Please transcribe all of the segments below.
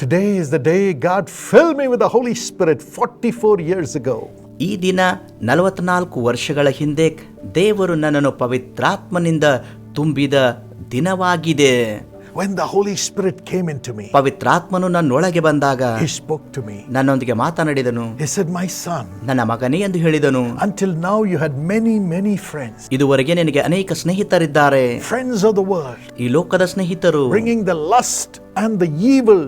Today is the day God filled me with the Holy Spirit 44 years ago. ಈ ದಿನ ನಲವತ್ನಾಲ್ಕು ವರ್ಷಗಳ ಹಿಂದೆ ದೇವರು ನನ್ನನ್ನು ಪವಿತ್ರಾತ್ಮನಿಂದ ತುಂಬಿದ ದಿನವಾಗಿದೆ When the Holy Spirit came into me, ಪವಿತ್ರಾತ್ಮನು ನನ್ನೊಳಗೆ ಬಂದಾಗ He spoke to me. ನನ್ನೊಂದಿಗೆ ಮಾತನಾಡಿದನು He said, My son, ನನ್ನ ಮಗನೇ ಎಂದು ಹೇಳಿದನು until now you had many, many friends, ಇದುವರೆಗೆ ನಿನಗೆ ಅನೇಕ ಸ್ನೇಹಿತರಿದ್ದಾರೆ friends of the world, ಈ ಲೋಕದ ಸ್ನೇಹಿತರು bringing the lust and the evil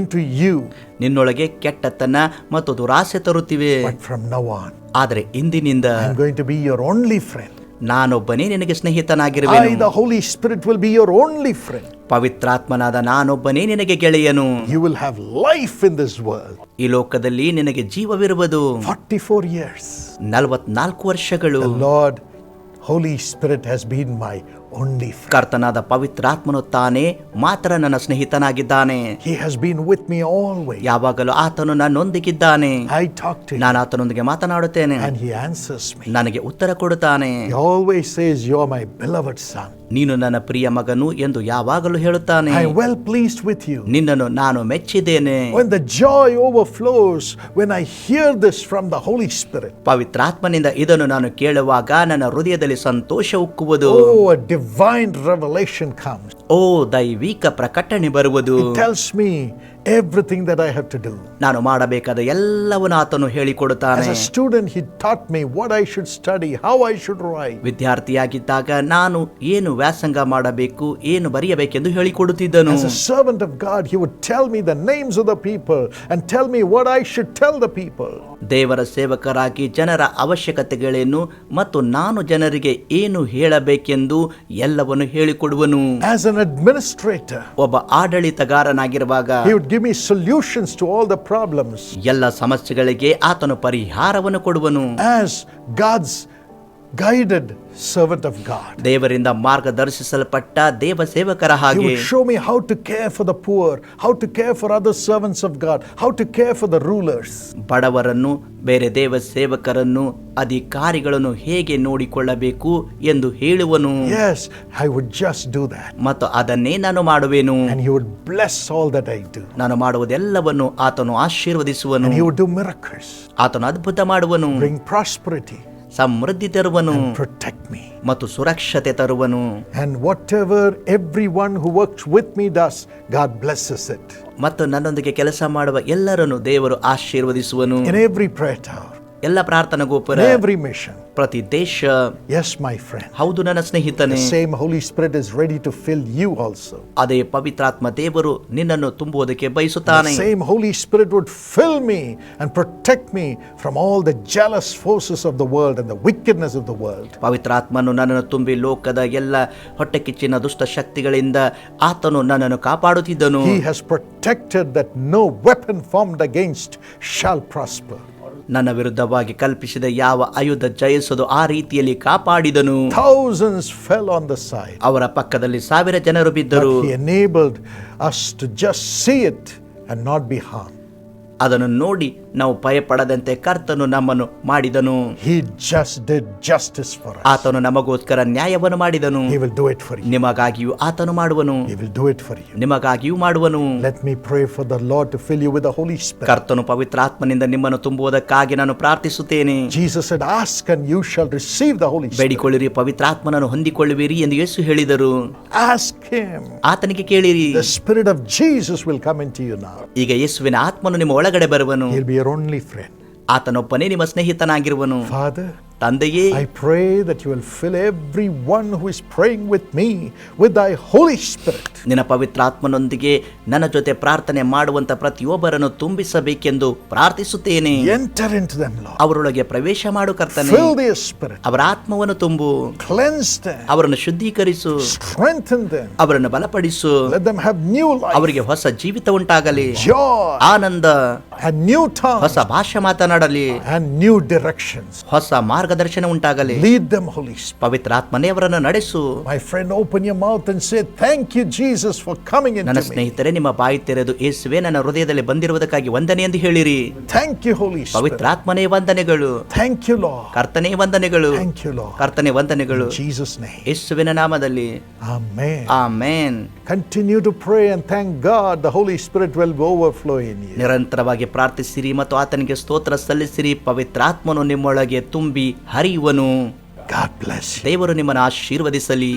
into you. ನಿನ್ನೊಳಗೆ ಕೆಟ್ಟತನ ಮತ್ತು ದುರಾಸೆ ತರುತ್ತಿವೆ But from now on, ಆದರೆ ಇಂದಿನಿಂದ I'm going to be your only friend. ನಾನೊಬ್ಬನೇ ನಿನಗೆ ಸ್ನೇಹಿತನಾಗಿರುವೆನು. Holy spirit will be your only friend ಪವಿತ್ರಾತ್ಮನಾದ ನಾನೊಬ್ಬನೇ ನಿನಗೆ ಗೆಳೆಯನು. You will have life in this world ಈ ಲೋಕದಲ್ಲಿ ನಿನಗೆ ಜೀವವಿರುವುದು. 44 ಇಯರ್ಸ್ 44 ವರ್ಷಗಳು. The Lord Holy Spirit has been my ಕರ್ತನಾದ ಪವಿತ್ರಾತ್ಮನು ತಾನೇ ಮಾತ್ರ ನನ್ನ ಸ್ನೇಹಿತನಾಗಿದ್ದಾನೆ He has been with me always. ಯಾವಾಗಲೂ ಆತನು ನನ್ನೊಂದಿಗಿದ್ದಾನೆ I talk to him ನಾನು ಆತನೊಂದಿಗೆ ಮಾತನಾಡುತ್ತೇನೆ and he answers me. ನನಗೆ ಉತ್ತರ ಕೊಡುತ್ತಾನೆ He always says, You're my beloved son. ನೀನು ನನ್ನ ಪ್ರಿಯ ಮಗನು ಎಂದು ಯಾವಾಗಲೂ ಹೇಳುತ್ತಾನೆ I am well pleased with you. ನಿನ್ನನ್ನು ನಾನು ಮೆಚ್ಚಿದ್ದೇನೆ When the joy overflows, when I hear this from the Holy Spirit, ಪವಿತ್ರಾತ್ಮನಿಂದ ಇದನ್ನು ನಾನು ಕೇಳುವಾಗ ನನ್ನ ಹೃದಯದಲ್ಲಿ ಸಂತೋಷ ಉಕ್ಕುವುದು oh, divine revelation comes. ಓ ದೈವಿಕ ಪ್ರಕಟಣೆ ಬರುವುದು tells me everything that I have to do. ನಾನು ಮಾಡಬೇಕಾದ ಎಲ್ಲವನ್ನು ಆತನು ಹೇಳಿಕೊಡುತ್ತಾನೆ student a student, he taught me what I should study, how I should write. ವಿದ್ಯಾರ್ಥಿಯಾಗಿದ್ದಾಗ ನಾನು ಏನು ವ್ಯಾಸಂಗ ಮಾಡಬೇಕು ಏನು ಬರೆಯಬೇಕೆಂದು ಹೇಳಿಕೊಡುತ್ತಿದ್ದನು As a servant of God, he would tell me the names of the people and tell me what I should tell the people. ದೇವರ ಸೇವಕರಾಗಿ ಜನರ ಅವಶ್ಯಕತೆಗಳೇನು ಮತ್ತು ನಾನು ಜನರಿಗೆ ಏನು ಹೇಳಬೇಕೆಂದು ಎಲ್ಲವನ್ನು ಹೇಳಿಕೊಡುವನು As an administrator, ಒಬ್ಬ ಆಡಳಿತಗಾರನಾಗಿರುವಾಗ he would give me solutions to all the problems. ಎಲ್ಲ ಸಮಸ್ಯೆಗಳಿಗೆ ಆತನು ಪರಿಹಾರವನ್ನು ಕೊಡುವನು As God's guided servant of God ದೇವರಿಂದ ಮಾರ್ಗದರ್ಶಿಸಲ್ಪಟ್ಟ ದೇವ ಸೇವಕರ ಹಾಗೆ show me how to care for the the how to care for other servants of God how to care for the rulers rulers. ಬಡವರನ್ನು ಬೇರೆ ದೇವ ಸೇವಕರನ್ನು ಅಧಿಕಾರಿಗಳನ್ನು ಹೇಗೆ ನೋಡಿಕೊಳ್ಳಬೇಕು ಎಂದು ಹೇಳುವನು. Yes, I would just do that. ಮತ್ತು ಅದನ್ನೇ ನಾನು ಮಾಡುವೆನು. And he would bless all that I do. ನಾನು ಮಾಡುವುದೆಲ್ಲವನ್ನು ಆತನು ಆಶೀರ್ವದಿಸುವನು. And would do do miracles, ಆತನು ಅದ್ಭುತ ಮಾಡುವನು. Bring prosperity, ಸಮೃದ್ಧಿ ತರುವನು ಪ್ರೊಟೆಕ್ಟ್ ಮೀ ಮತ್ತು ಸುರಕ್ಷತೆ ತರುವನು. ಮತ್ತು ನನ್ನೊಂದಿಗೆ ಕೆಲಸ ಮಾಡುವ ಎಲ್ಲರನ್ನು ದೇವರು ಆಶೀರ್ವದಿಸುವನು. ಎಲ್ಲ ಪ್ರಾರ್ಥನಾ ಗೋಪುರ. ಎವ್ರಿ ಮಿಷನ್ ಪ್ರತಿ ದೇಶ Yes, my friend. ಹೌದು ನನ್ನ ಸ್ನೇಹಿತನೇ The same Holy Spirit is ready to fill you also. ಅದೇ ಪವಿತ್ರಾತ್ಮ ದೇವರು ನಿನ್ನನ್ನು ತುಂಬುವುದಕ್ಕೆ The ಬಯಸುತ್ತಾನೆ same Holy Spirit would fill me and protect me from all the jealous forces of the world and the wickedness of the world. ಪವಿತ್ರಾತ್ಮನು ನನ್ನನ್ನು ತುಂಬಿ ಲೋಕದ ಎಲ್ಲ ಹೊಟ್ಟೆ ಕಿಚ್ಚಿನ ದುಷ್ಟ ಶಕ್ತಿಗಳಿಂದ ಆತನು ನನ್ನನ್ನು ಕಾಪಾಡುತ್ತಿದ್ದನು He has protected that no weapon formed against shall prosper. ನನ್ನ ವಿರುದ್ಧವಾಗಿ ಕಲ್ಪಿಸಿದ ಯಾವ ಆಯುಧ ಜಯಿಸದು ಆ ರೀತಿಯಲ್ಲಿ ಕಾಪಾಡಿದನು Thousands fell on the side. ಅವರ ಪಕ್ಕದಲ್ಲಿ ಸಾವಿರ ಜನರು ಬಿದ್ದರು enabled he enabled us to just see it and not be harmed. ಅದನ್ನು ನೋಡಿ ನಾವು ಭಯಪಡದಂತೆ ಕರ್ತನು ನಮ್ಮನ್ನು ಮಾಡಿದನು. ಆತನು ನಮಗೋಸ್ಕರ ನ್ಯಾಯವನ್ನು ಮಾಡಿದನು. ನಿಮಗಾಗಿಯೂ ಆತನು ಮಾಡುವನು. ನಿಮಗಾಗಿಯೂ ಮಾಡುವನು. ಕರ್ತನು ಪವಿತ್ರ ಆತ್ಮನಿಂದ ನಿಮ್ಮನ್ನು ತುಂಬುವುದಕ್ಕಾಗಿ ನಾನು ಪ್ರಾರ್ಥಿಸುತ್ತೇನೆ. ಬೇಡಿಕೊಳ್ಳಿರಿ ಪವಿತ್ರ ಆತ್ಮನನ್ನು ಹೊಂದಿಕೊಳ್ಳುವಿರಿ ಎಂದು ಯೇಸು ಹೇಳಿದರು. ಆತನಿಗೆ ಕೇಳಿರಿ. ಈಗ ಯೇಸುವಿನ ಆತ್ಮನು ನಿಮ್ಮ ಒಳಗಡೆ ಬರುವನು. ಆತನೊಬ್ಬನೇ ನಿಮ್ಮ ಸ್ನೇಹಿತನಾಗಿರುವನು Father, ತಂದೆಯೇ I pray that you will fill every one who is praying with me with thy Holy Spirit ನಿನ್ನ ಪವಿತ್ರ ಆತ್ಮನೊಂದಿಗೆ ನನ್ನ ಜೊತೆ ಪ್ರಾರ್ಥನೆ ಮಾಡುವಂತ ಪ್ರತಿಯೊಬ್ಬರನ್ನು ತುಂಬಿಸಬೇಕೆಂದು ಪ್ರಾರ್ಥಿಸುತ್ತೇನೆ. ಎಂಟರ್ ಲಾರ್ಡ್ ಅವರೊಳಗೆ ಪ್ರವೇಶ ಮಾಡು ಕರ್ತನೆ. ಫಿಲ್ ಅವರ ಆತ್ಮವನ್ನು ತುಂಬು. ಕ್ಲೆನ್ಸ್ ಅವರನ್ನು ಶುದ್ಧೀಕರಿಸು. ಸ್ಟ್ರೆಂಥನ್ ಅವರನ್ನು ಬಲಪಡಿಸು. ಲೆಟ್ ನ್ಯೂ ಅವರಿಗೆ ಹೊಸ ಜೀವಿತ ಉಂಟಾಗಲಿ. Joy Ananda. ಅ ನ್ಯೂ ಟಾಂಗ್ ಹೊಸ ಭಾಷೆ ಮಾತನಾಡಲಿ. ಅ ನ್ಯೂ ಡೈರೆಕ್ಷನ್ಸ್ ಹೊಸ ಮಾರ್ಗ ಮಾರ್ಗದರ್ಶನ ಉಂಟಾಗಲಿ Lead them, Holy Spirit. ಪವಿತ್ರಾತ್ಮನೇ ಅವರನ್ನು ನಡೆಸು My friend, open your mouth and say, Thank you, Jesus, for coming ನನ್ನ into me. ಸ್ನೇಹಿತರೆ ನಿಮ್ಮ ಬಾಯಿ ತೆರೆದು ಯೇಸುವೆ ನನ್ನ ಹೃದಯದಲ್ಲಿ ಬಂದಿರುವುದಕ್ಕಾಗಿ ವಂದನೆ ಎಂದು ಹೇಳಿರಿ Thank you, Holy Spirit. ಪವಿತ್ರಾತ್ಮನೇ ವಂದನೆಗಳು Thank you, Lord. ಕರ್ತನೇ ವಂದನೆಗಳು Thank you, Lord. ಕರ್ತನೆ ವಂದನೆಗಳು ಜೀಸಸ್ Jesus' name. ಯೇಸುವಿನ ನಾಮದಲ್ಲಿ Amen. Amen Continue to pray and thank God. The Holy Spirit will overflow in you. ನಿರಂತರವಾಗಿ ಪ್ರಾರ್ಥಿಸಿರಿ ಮತ್ತು ಆತನಿಗೆ ಸ್ತೋತ್ರ ಸಲ್ಲಿಸಿರಿ ಪವಿತ್ರಾತ್ಮನು ನಿಮ್ಮೊಳಗೆ ತುಂಬಿ ಹರಿಯುವನು. ದೇವರು ನಿಮ್ಮನ್ನು ಆಶೀರ್ವದಿಸಲಿ